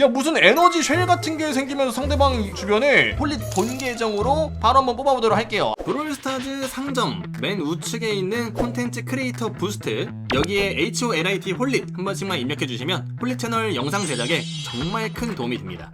야 무슨 에너지 쉘 같은 게 생기면서 상대방 주변에 홀릿 본 계정으로 바로 한번 뽑아보도록 할게요. 브롤스타즈 상점 맨 우측에 있는 콘텐츠 크리에이터 부스트 여기에 HOLIT 홀릿 한 번씩만 입력해 주시면 홀릿 채널 영상 제작에 정말 큰 도움이 됩니다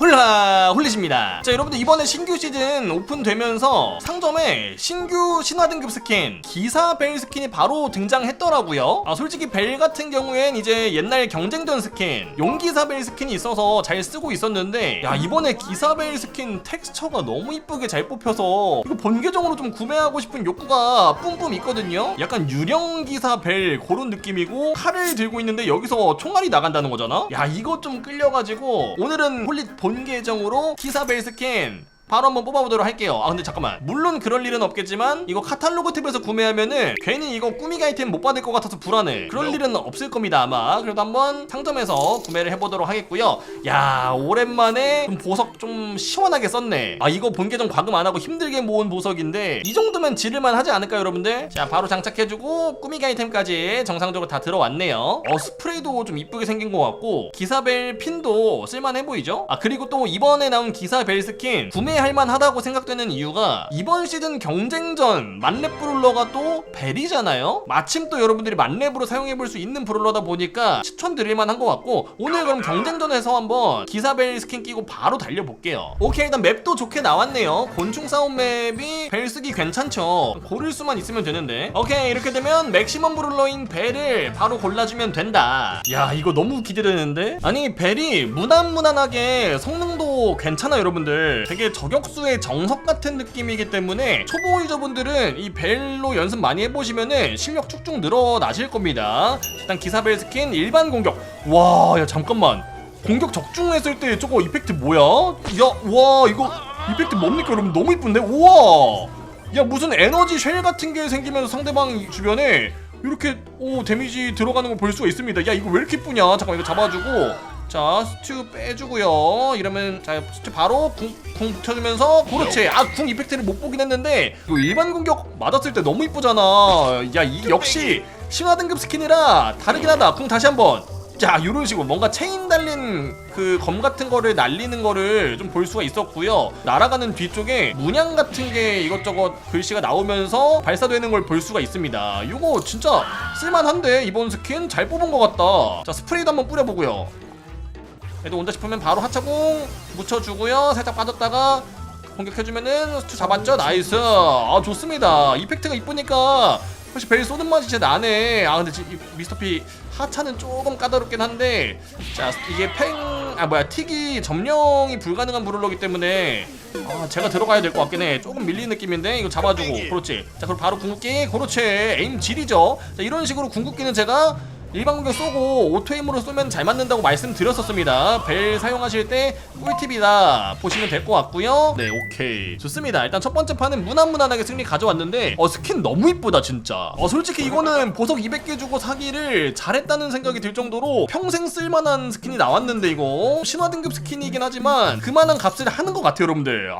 홀라 홀릿입니다. 자 여러분들 이번에 신규 시즌 오픈되면서 상점에 신규 신화 등급 스킨 기사 벨 스킨이 바로 등장했더라고요. 아 솔직히 벨 같은 경우엔 이제 옛날 경쟁전 스킨 용기사 벨 스킨이 있어서 잘 쓰고 있었는데 야 이번에 기사 벨 스킨 텍스처가 너무 이쁘게 잘 뽑혀서 이거 본계정으로 좀 구매하고 싶은 욕구가 뿜뿜 있거든요. 약간 유령 기사 벨 그런 느낌이고 칼을 들고 있는데 여기서 총알이 나간다는 거잖아? 야 이거 좀 끌려가지고 오늘은 홀릿 본 계정으로 기사 벨 스킨 바로 한번 뽑아보도록 할게요. 아 근데 잠깐만. 물론 그럴 일은 없겠지만 이거 카탈로그 탭에서 구매하면은 괜히 이거 꾸미기 아이템 못 받을 것 같아서 불안해. 그럴 일은 없을 겁니다 아마. 그래도 한번 상점에서 구매를 해보도록 하겠고요. 야 오랜만에 좀 보석 좀 시원하게 썼네. 아 이거 본계정 과금 안 하고 힘들게 모은 보석인데 이 정도면 지를만 하지 않을까요 여러분들? 자 바로 장착해주고 꾸미기 아이템까지 정상적으로 다 들어왔네요. 어 스프레이도 좀 이쁘게 생긴 것 같고 기사벨 핀도 쓸만해 보이죠? 아 그리고 또 이번에 나온 기사벨 스킨 구매 할 만하다고 생각되는 이유가 이번 시즌 경쟁전 만렙 브롤러가 또 벨이잖아요. 마침 또 여러분들이 만렙으로 사용해볼 수 있는 브롤러다 보니까 추천드릴만한 것 같고 오늘 그럼 경쟁전에서 한번 기사벨 스킨 끼고 바로 달려볼게요. 오케이 일단 맵도 좋게 나왔네요. 곤충 싸움 맵이 벨 쓰기 괜찮죠. 고를 수만 있으면 되는데 오케이 이렇게 되면 맥시멈 브롤러인 벨을 바로 골라주면 된다. 야 이거 너무 기대되는데? 아니 벨이 무난무난하게 성능도 괜찮아 여러분들. 되게 저 격수의 정석 같은 느낌이기 때문에 초보 유저분들은 이 벨로 연습 많이 해보시면은 실력 쭉쭉 늘어나실 겁니다. 일단 기사벨 스킨 일반 공격. 와, 야 잠깐만. 공격 적중했을 때 저거 이펙트 뭐야? 야, 와 이거 이펙트 뭡니까 여러분? 너무 이쁜데? 우와. 야 무슨 에너지 쉘 같은 게 생기면서 상대방 주변에 이렇게 오 데미지 들어가는 걸볼 수가 있습니다. 야 이거 왜 이렇게 이쁘냐? 잠깐 이거 잡아주고 자 스튜 빼주고요. 이러면 자 스튜 바로 궁, 궁 붙여주면서 그렇지. 아궁 이펙트를 못 보긴 했는데 이거 일반 공격 맞았을 때 너무 이쁘잖아. 야 이 역시 신화 등급 스킨이라 다르긴 하다. 궁 다시 한번. 자 이런 식으로 뭔가 체인 달린 그 검 같은 거를 날리는 거를 좀 볼 수가 있었고요 날아가는 뒤쪽에 문양 같은 게 이것저것 글씨가 나오면서 발사되는 걸 볼 수가 있습니다 이거 진짜 쓸만한데 이번 스킨 잘 뽑은 것 같다 자 스프레이도 한번 뿌려보고요 얘도 온다 싶으면 바로 하차공 묻혀주고요. 살짝 빠졌다가 공격해주면은 스투 잡았죠. 나이스. 아 좋습니다. 이펙트가 이쁘니까 혹시 벨 쏘는 맛이 진짜 나네. 아 근데 지, 이 미스터 P 하차는 조금 까다롭긴 한데 자 이게 팽 아 뭐야 틱이 점령이 불가능한 브롤러기 때문에 아 제가 들어가야 될 것 같긴 해. 조금 밀리는 느낌인데 이거 잡아주고 그렇지. 자 그럼 바로 궁극기. 그렇지. 에임 질이죠. 자 이런 식으로 궁극기는 제가 일반 공격 쏘고 오토에임으로 쏘면 잘 맞는다고 말씀드렸었습니다. 벨 사용하실 때 꿀팁이다 보시면 될 것 같고요. 네, 오케이. 좋습니다. 일단 첫 번째 판은 무난무난하게 승리 가져왔는데 어 스킨 너무 이쁘다 진짜. 어 솔직히 이거는 보석 200개 주고 사기를 잘했다는 생각이 들 정도로 평생 쓸만한 스킨이 나왔는데 이거 신화 등급 스킨이긴 하지만 그만한 값을 하는 것 같아요, 여러분들.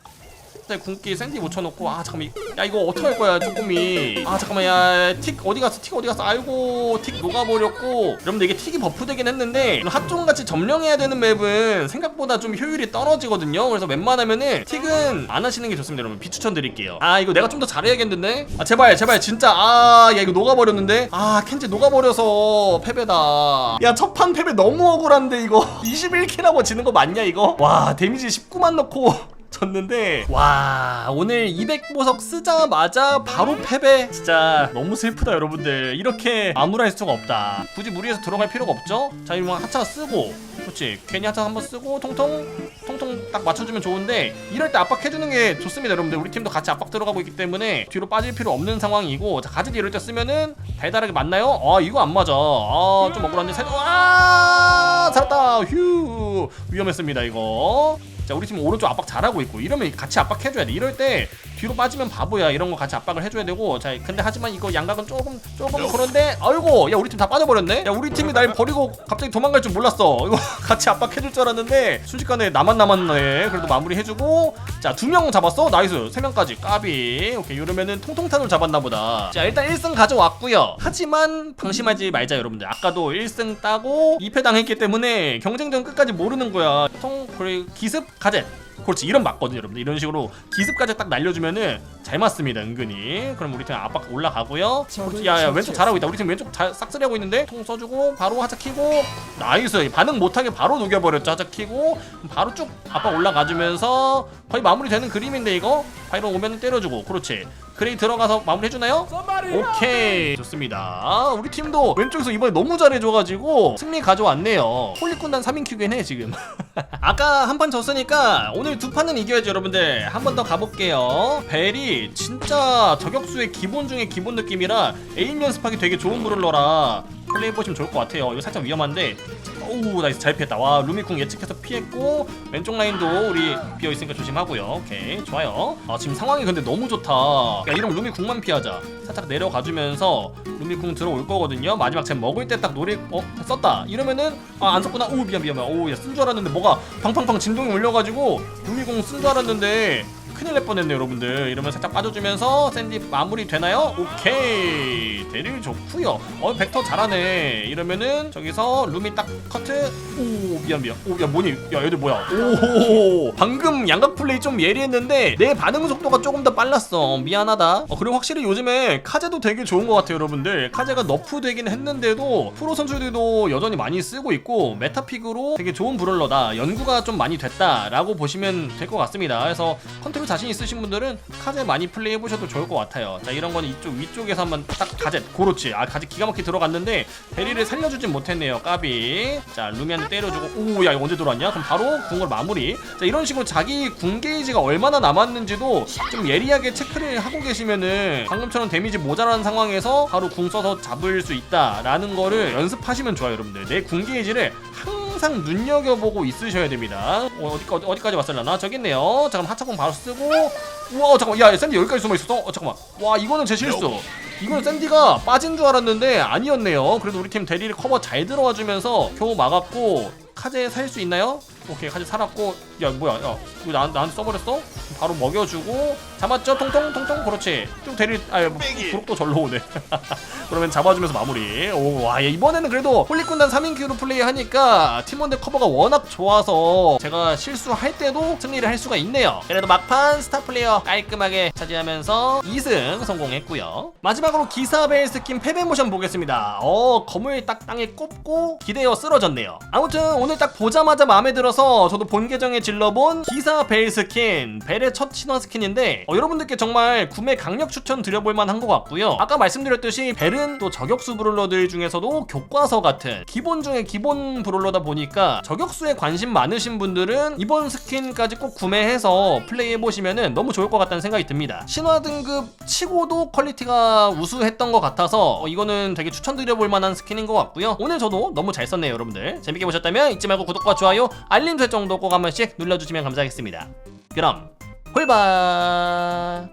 네, 궁기 샌디 묻혀놓고 아 잠깐만 이- 야 이거 어떡할 거야 조금이 아 잠깐만 야 틱 어디 갔어? 틱 어디 갔어? 아이고 틱 녹아버렸고. 여러분들 이게 틱이 버프되긴 했는데 핫종같이 점령해야 되는 맵은 생각보다 좀 효율이 떨어지거든요. 그래서 웬만하면은 틱은 안 하시는 게 좋습니다 여러분. 비추천 드릴게요. 아 이거 내가 좀 더 잘해야겠는데? 아 제발 제발 진짜. 아 야 이거 녹아버렸는데? 아 켄지 녹아버려서 패배다. 야 첫판 패배 너무 억울한데 이거. 21킬하고 지는 거 맞냐 이거? 와 데미지 19만 넣고 졌는데 와 오늘 200보석 쓰자마자 바로 패배. 진짜 너무 슬프다 여러분들. 이렇게 암울할 수가 없다. 굳이 무리해서 들어갈 필요가 없죠? 자 이러면 하차 쓰고 그렇지. 괜히 하차 한번 쓰고 통통 통통 딱 맞춰주면 좋은데 이럴 때 압박해주는 게 좋습니다 여러분들. 우리 팀도 같이 압박 들어가고 있기 때문에 뒤로 빠질 필요 없는 상황이고 자 가즈디 이럴 때 쓰면은 달달하게 맞나요? 아 이거 안 맞아. 아좀 억울한데 세도 아 살았다. 휴! 위험했습니다 이거 자 우리 팀 오른쪽 압박 잘하고 있고 이러면 같이 압박해줘야 돼. 이럴 때 뒤로 빠지면 바보야. 이런 거 같이 압박을 해줘야 되고. 자 근데 하지만 이거 양각은 조금 조금 그런데 아이고 야 우리 팀 다 빠져버렸네? 야 우리 팀이 날 버리고 갑자기 도망갈 줄 몰랐어. 이거 같이 압박해줄 줄 알았는데 순식간에 나만 남았네. 그래도 마무리 해주고. 자 두 명 잡았어. 나이스. 세 명까지. 까비. 오케이 이러면은 통통탄을 잡았나 보다. 자 일단 1승 가져왔고요. 하지만 방심하지 말자 여러분들. 아까도 1승 따고 2패 당했기 때문에 경쟁전 끝까지 모르는 거야. 통 그래 기습 가젯 그렇지 이런 맞거든요 여러분들. 이런 식으로 기습까지 딱 날려주면은 잘 맞습니다 은근히. 그럼 우리 팀 압박 올라가고요. 그렇지, 야야 왼쪽 잘하고 있다. 우리 팀 왼쪽 잘 싹쓸이 하고 있는데 통 써주고 바로 하자 키고. 나이스. 반응 못하게 바로 녹여버렸죠. 하자 키고. 바로 쭉 압박 올라가주면서 거의 마무리되는 그림인데 이거 바이로 오면 때려주고. 그렇지. 그레이 들어가서 마무리 해주나요? 오케이. 좋습니다. 우리 팀도 왼쪽에서 이번에 너무 잘해줘가지고 승리 가져왔네요. 홀리군단 3인 큐긴 해 지금. 아까 한 판 졌으니까 오늘 두 판은 이겨야죠 여러분들. 한 번 더 가볼게요. 벨이 진짜 저격수의 기본 중에 기본 느낌이라 에임 연습하기 되게 좋은 브롤러라 플레이 보시면 좋을 것 같아요. 이거 살짝 위험한데. 오우 나이스. 잘 피했다. 와 루미쿵 예측해서 피했고 왼쪽 라인도 우리 비어있으니까 조심하고요. 오케이 좋아요. 아 지금 상황이 근데 너무 좋다. 야 이러면 루미쿵만 피하자. 살짝 내려가주면서 루미쿵 들어올 거거든요. 마지막 쟤 먹을 때 딱 노래 어? 썼다. 이러면은 아 안 썼구나. 오 미안 미안 미안. 오야 쓴 줄 알았는데 뭐가 팡팡팡 진동이 울려가지고 루미쿵 쓴 줄 알았는데 큰일 날 뻔했네 여러분들. 이러면 살짝 빠져주면서 샌디 마무리 되나요? 오케이. 대릴 좋구요. 어 벡터 잘하네. 이러면은 저기서 루미 딱 커트. 오 미안 미안. 오야 뭐니? 야 얘들 뭐야? 오 방금 양각 플레이 좀 예리했는데 내 반응 속도가 조금 더 빨랐어. 미안하다. 어 그리고 확실히 요즘에 카제도 되게 좋은 것 같아요 여러분들. 카제가 너프 되긴 했는데도 프로 선수들도 여전히 많이 쓰고 있고 메타픽으로 되게 좋은 브롤러다. 연구가 좀 많이 됐다라고 보시면 될 것 같습니다. 그래서 컨트롤 자신 있으신 분들은 카제 많이 플레이 해 보셔도 좋을 것 같아요. 자 이런 거는 이쪽 위쪽에서 한번 딱 가젯. 고렇지. 아 가젯 기가 막히게 들어갔는데 베리를 살려주진 못했네요. 까비. 자 루미한테 때려주고. 오야 이거 언제 들어왔냐? 그럼 바로 궁을 마무리. 자 이런 식으로 자기 궁 게이지가 얼마나 남았는지도 좀 예리하게 체크를 하고 계시면은 방금처럼 데미지 모자란 상황에서 바로 궁 써서 잡을 수 있다라는 거를 연습하시면 좋아요 여러분들. 내 궁 게이지를 항상 눈여겨보고 있으셔야 됩니다. 어, 어디, 어디, 어디까지 왔을라나? 저기 있네요. 잠깐 하차공 바로 쓰고. 우와 잠깐만. 야 샌디 여기까지 숨어있었어? 어 잠깐만. 와 이거는 제 실수. 이건 샌디가 빠진 줄 알았는데 아니었네요. 그래도 우리 팀 대리를 커버 잘 들어와주면서 겨우 막았고 카제 살 수 있나요? 오케이 카제 살았고 야 뭐야 야 이거 나, 나한테 써버렸어? 바로 먹여주고 잡았죠? 통통 통통 그렇지. 쭉 대리 아뭐 구룩도 절로 오네. 그러면 잡아주면서 마무리. 오와 이번에는 그래도 홀리군단 3인 큐로 플레이하니까 팀원들 커버가 워낙 좋아서 제가 실수할 때도 승리를 할 수가 있네요. 그래도 막판 스타 플레이어 깔끔하게 차지하면서 2승 성공했고요. 마지막으로 기사벨 스킨 패배 모션 보겠습니다. 어 검을 딱 땅에 꼽고 기대어 쓰러졌네요. 아무튼 오늘 딱 보자마자 마음에 들어서 저도 본 계정에 질러본 기사 벨 스킨 벨의 첫 신화 스킨인데 어, 여러분들께 정말 구매 강력 추천 드려볼 만한 것 같고요. 아까 말씀드렸듯이 벨은 또 저격수 브롤러들 중에서도 교과서 같은 기본 중에 기본 브롤러다 보니까 저격수에 관심 많으신 분들은 이번 스킨까지 꼭 구매해서 플레이해보시면 너무 좋을 것 같다는 생각이 듭니다. 신화 등급 치고도 퀄리티가 우수했던 것 같아서 어, 이거는 되게 추천드려볼 만한 스킨인 것 같고요. 오늘 저도 너무 잘 썼네요 여러분들. 재밌게 보셨다면 잊지 말고 구독과 좋아요 알림 설정도 꼭 한 번씩 눌러주시면 감사하겠습니다. 그럼 홀바